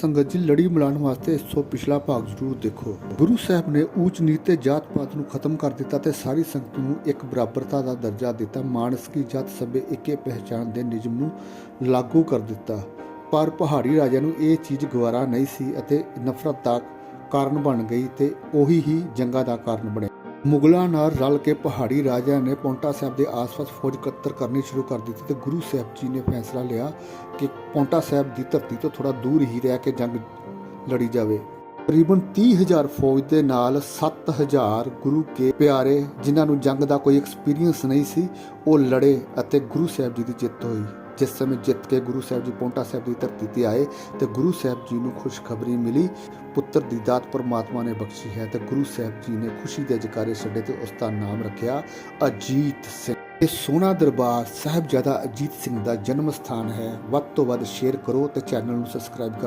ਸੰਗਤ ਜੀ ਲੜੀ ਮਿਲਾਉਣ ਵਾਸਤੇ ਇਸ ਤੋਂ ਪਿਛਲਾ ਭਾਗ ਜ਼ਰੂਰ ਦੇਖੋ। ਗੁਰੂ ਸਾਹਿਬ ਨੇ ਊਚ ਨੀਚ ਤੇ ਜਾਤ ਪਾਤ ਨੂੰ ਖਤਮ ਕਰ ਦਿੱਤਾ ਤੇ ਸਾਰੀ ਸੰਗਤ ਨੂੰ ਇੱਕ ਬਰਾਬਰਤਾ ਦਾ ਦਰਜਾ ਦਿੱਤਾ। ਮਾਨਸ ਕੀ ਜਤ ਸਭੇ ਇੱਕੇ ਪਹਿਚਾਨ ਦੇ ਨਿਯਮ ਨੂੰ ਲਾਗੂ ਕਰ ਦਿੱਤਾ। ਪਰ ਪਹਾੜੀ ਰਾਜਿਆਂ ਨੂੰ ਇਹ ਚੀਜ਼ ਗਵਾਰਾ ਨਹੀਂ ਸੀ ਅਤੇ ਨਫ਼ਰਤ ਦਾ ਕਾਰਨ ਬਣ ਗਈ ਤੇ ਉਹੀ ਹੀ ਜੰਗਾਂ ਦਾ ਕਾਰਨ ਬਣਿਆ। ਮੁਗਲਾਂ ਨਾਲ ਰਲ ਕੇ ਪਹਾੜੀ ਰਾਜਿਆਂ ਨੇ ਪੌਂਟਾ ਸਾਹਿਬ ਦੇ ਆਸ-ਪਾਸ ਫੌਜ ਇਕੱਤਰ ਕਰਨੀ ਸ਼ੁਰੂ ਕਰ ਦਿੱਤੀ ਤੇ ਗੁਰੂ ਸਾਹਿਬ ਜੀ ਨੇ ਫੈਸਲਾ ਲਿਆ ਕਿ ਪੌਂਟਾ ਸਾਹਿਬ ਦੀ ਧਰਤੀ ਤੋਂ ਥੋੜਾ ਦੂਰ ਹੀ ਰਹਿ ਕੇ ਜੰਗ ਲੜੀ ਜਾਵੇ। ਤਕਰੀਬਨ 30000 ਫੌਜ ਦੇ ਨਾਲ 7000 ਗੁਰੂ ਕੇ ਪਿਆਰੇ, ਜਿਨ੍ਹਾਂ ਨੂੰ ਜੰਗ ਦਾ ਕੋਈ ਐਕਸਪੀਰੀਅੰਸ ਨਹੀਂ ਸੀ, ਉਹ ਲੜੇ ਅਤੇ ਗੁਰੂ ਸਾਹਿਬ ਜੀ ਦੀ ਜਿੱਤ ਹੋਈ। ਜਿਸ ਸਮੇਂ ਜਿੱਤ ਕੇ ਗੁਰੂ ਸਾਹਿਬ ਜੀ ਪੌਂਟਾ ਸਾਹਿਬ ਦੀ ਧਰਤੀ ਤੇ ਆਏ ਤੇ ਗੁਰੂ ਸਾਹਿਬ ਜੀ ਨੂੰ ਖੁਸ਼ਖਬਰੀ ਮਿਲੀ, ਪੁੱਤਰ ਦੀ ਦਾਤ ਪਰਮਾਤਮਾ ਨੇ ਬਖਸ਼ੀ ਹੈ ਤੇ ਗੁਰੂ ਸਾਹਿਬ ਜੀ ਨੇ ਖੁਸ਼ੀ ਦੇ ਜਕਾਰੇ ਛੱਡੇ ਤੇ ਉਸ ਦਾ ਨਾਮ ਰੱਖਿਆ ਅਜੀਤ ਸਿੰਘ। ਇਹ ਸੋਨਾ ਦਰਬਾਰ ਸਾਹਿਬਜ਼ਾਦਾ ਅਜੀਤ ਸਿੰਘ ਦਾ ਜਨਮ ਸਥਾਨ ਹੈ। ਵੱਧ ਤੋਂ ਵੱਧ ਸ਼ੇਅਰ ਕਰੋ ਤੇ ਚੈਨਲ ਨੂੰ ਸਬਸਕ੍ਰਾਈਬ ਕਰੋ।